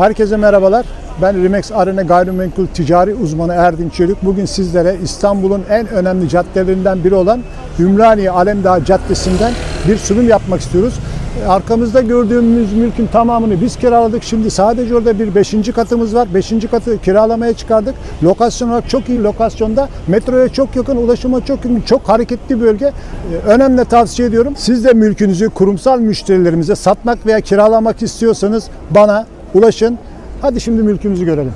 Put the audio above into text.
Herkese merhabalar. Ben Rimex Arena Gayrimenkul Ticari Uzmanı Erdinç Çelik. Bugün sizlere İstanbul'un en önemli caddelerinden biri olan Ümraniye Alemdağ Caddesi'nden bir sunum yapmak istiyoruz. Arkamızda gördüğümüz mülkün tamamını biz kiraladık. Şimdi sadece orada bir 5. katımız var. 5. katı kiralamaya çıkardık. Lokasyon olarak çok iyi lokasyonda. Metroya çok yakın, ulaşıma çok yakın, çok hareketli bölge. Ee, Önemli tavsiye ediyorum. Siz de mülkünüzü kurumsal müşterilerimize satmak veya kiralamak istiyorsanız bana ulaşın. Hadi şimdi mülkümüzü görelim.